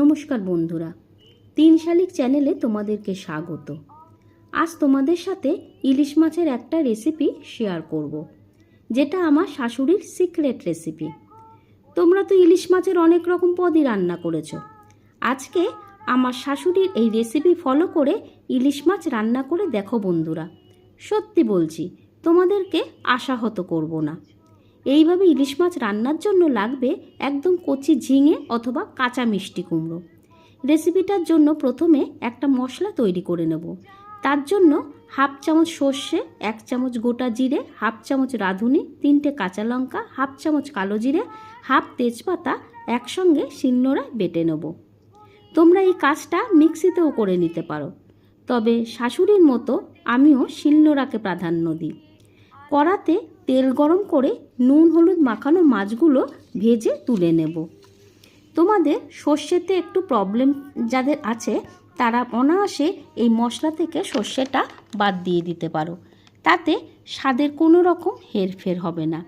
নমস্কার বন্ধুরা, তিন শালিক চ্যানেলে তোমাদেরকে স্বাগত। আজ তোমাদের সাথে ইলিশ মাছের একটা রেসিপি শেয়ার করব। যেটা আমার শাশুড়ির সিক্রেট রেসিপি। তোমরা তো ইলিশ মাছের অনেক রকম পদই রান্না করেছ। আজকে আমার শাশুড়ির এই রেসিপি ফলো করে ইলিশ মাছ রান্না করে দেখো বন্ধুরা। সত্যি বলছি, তোমাদেরকে আশাহত করব না। এইভাবে ইলিশ মাছ রান্নার জন্য লাগবে একদম কচি ঝিঙে অথবা কাঁচা মিষ্টি কুমড়ো। রেসিপিটার জন্য প্রথমে একটা মশলা তৈরি করে নেব। তার জন্য হাফ চামচ সর্ষে, এক চামচ গোটা জিরে, হাফ চামচ রাঁধুনি, তিনটে কাঁচা লঙ্কা, হাফ চামচ কালো জিরে, হাফ তেজপাতা একসঙ্গে শিলনোড়ায় বেটে নেব। তোমরা এই কাজটা মিক্সিতেও করে নিতে পারো। তবে শাশুড়ির মতো আমিও শিলনোড়াকে প্রাধান্য দিই। কড়াতে তেল গরম করে নুন, হলুদ মাখানো মাছগুলো ভেজে তুলে নেব। তোমাদের সর্ষেতে একটু প্রবলেম যাদের আছে, তারা অনায়াসে এই মশলা থেকে সর্ষেটা বাদ দিয়ে দিতে পারো। তাতে স্বাদের কোনো রকম হেরফের হবে না।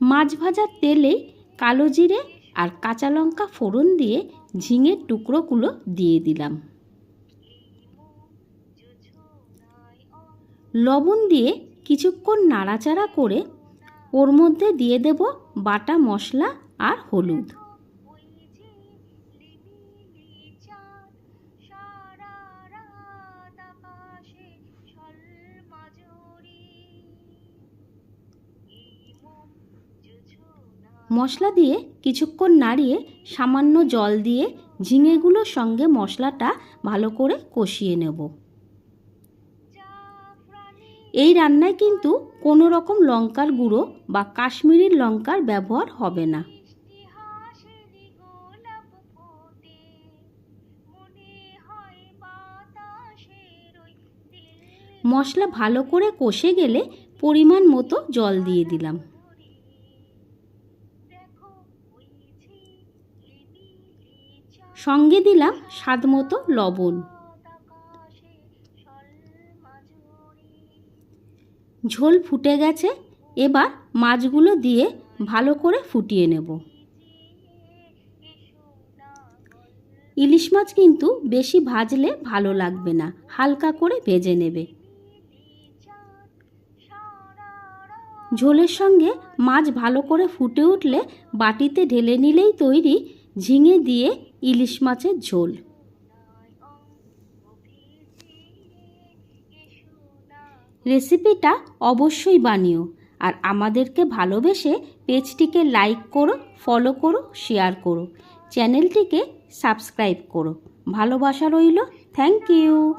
মাছ ভাজার তেলেই কালো জিরে আর কাঁচা লঙ্কা ফোড়ন দিয়ে ঝিঙের টুকরোগুলো দিয়ে দিলাম। লবণ দিয়ে কিছুক্ষণ নাড়াচাড়া করে ওর মধ্যে দিয়ে দেব বাটা মশলা আর হলুদ। মশলা দিয়ে কিছুক্ষণ নাড়িয়ে সামান্য জল দিয়ে ঝিঙেগুলোর সঙ্গে মশলাটা ভালো করে কষিয়ে নেব। এই রান্নায় কিন্তু কোনো রকম লঙ্কার গুঁড়ো বা কাশ্মীরি লঙ্কার ব্যবহার হবে না। মশলা ভালো করে কষে গেলে পরিমাণ মতো জল দিয়ে দিলাম। সঙ্গে দিলাম স্বাদ মতো লবণ। ঝোল ফুটে গেছে, এবার মাছগুলো দিয়ে ভালো করে ফুটিয়ে নেব। ইলিশ মাছ কিন্তু বেশি ভাজলে ভালো লাগবে না, হালকা করে ভেজে নেবে। ঝোলের সঙ্গে মাছ ভালো করে ফুটে উঠলে বাটিতে ঢেলে নিলেই তৈরি ঝিঙে দিয়ে ইলিশ মাছের ঝোল। রেসিপিটা অবশ্যই বানিও। আর আমাদেরকে ভালোবেসে পেজটিকে লাইক করো, ফলো করো, শেয়ার করো। চ্যানেলটিকে সাবস্ক্রাইব করো। ভালোবাসা রইল। Thank you.